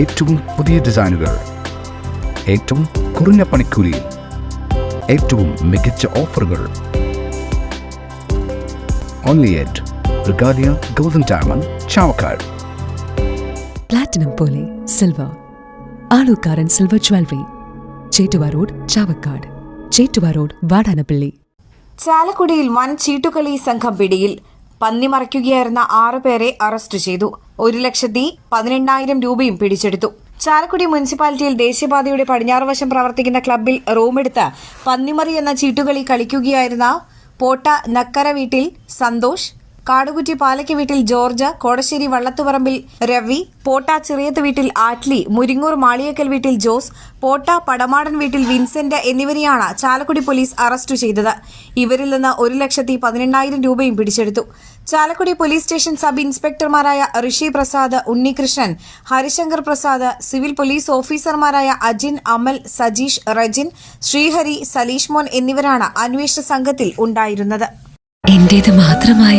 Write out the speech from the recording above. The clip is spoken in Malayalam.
ഏറ്റവും പുതിയ ഡിസൈനുകൾ ഏറ്റവും കുറഞ്ഞ പണിക്കൂലിയിൽ ഏറ്റവും മികച്ച ഓഫറുകൾ. Only at Regalia golden diamond Chavakkad platinum പോലെ silver Alukkaran silver jewellery Chettuva road Chavakkad Chettuva road Vadanappally. ചാലക്കുടിയിൽ വൻ ചീട്ടുകളി സംഘം പിടിയിൽ പന്നി മറയ്ക്കുകയായിരുന്ന ആറു പേരെ അറസ്റ്റ് ചെയ്തു. ഒരു ലക്ഷത്തി പതിനെണ്ണായിരം രൂപയും പിടിച്ചെടുത്തു. ചാലക്കുടി മുനിസിപ്പാലിറ്റിയിൽ ദേശീയപാതയുടെ പടിഞ്ഞാറ് വശം പ്രവർത്തിക്കുന്ന ക്ലബ്ബിൽ റൂമെടുത്ത് പന്നിമറി എന്ന ചീട്ടുകളി കളിക്കുകയായിരുന്ന പോട്ട നക്കര വീട്ടിൽ സന്തോഷ് കാടുകുറ്റി പാലയ്ക്ക് വീട്ടിൽ ജോർജ് കോടശ്ശേരി വള്ളത്തുപറമ്പിൽ രവി പോട്ട ചെറിയത്ത് വീട്ടിൽ ആറ്റ്ലി മുരിങ്ങൂർ മാളിയക്കൽ വീട്ടിൽ ജോസ് പോട്ട പടമാടൻ വീട്ടിൽ വിൻസെന്റ് എന്നിവരെയാണ് ചാലക്കുടി പോലീസ് അറസ്റ്റ് ചെയ്തത്. ഇവരിൽ നിന്ന് ഒരു ലക്ഷത്തി പതിനെണ്ണായിരം രൂപയും പിടിച്ചെടുത്തു. ചാലക്കുടി പോലീസ് സ്റ്റേഷൻ സബ് ഇൻസ്പെക്ടർമാരായ ഋഷി പ്രസാദ് ഉണ്ണികൃഷ്ണൻ ഹരിശങ്കർ പ്രസാദ് സിവിൽ പോലീസ് ഓഫീസർമാരായ അജിൻ അമൽ സജീഷ് റജിൻ ശ്രീഹരി സലീഷ് മോൻ എന്നിവരാണ് അന്വേഷണ സംഘത്തിൽ ഉണ്ടായിരുന്നത്. എന്റേത് മാത്രമായ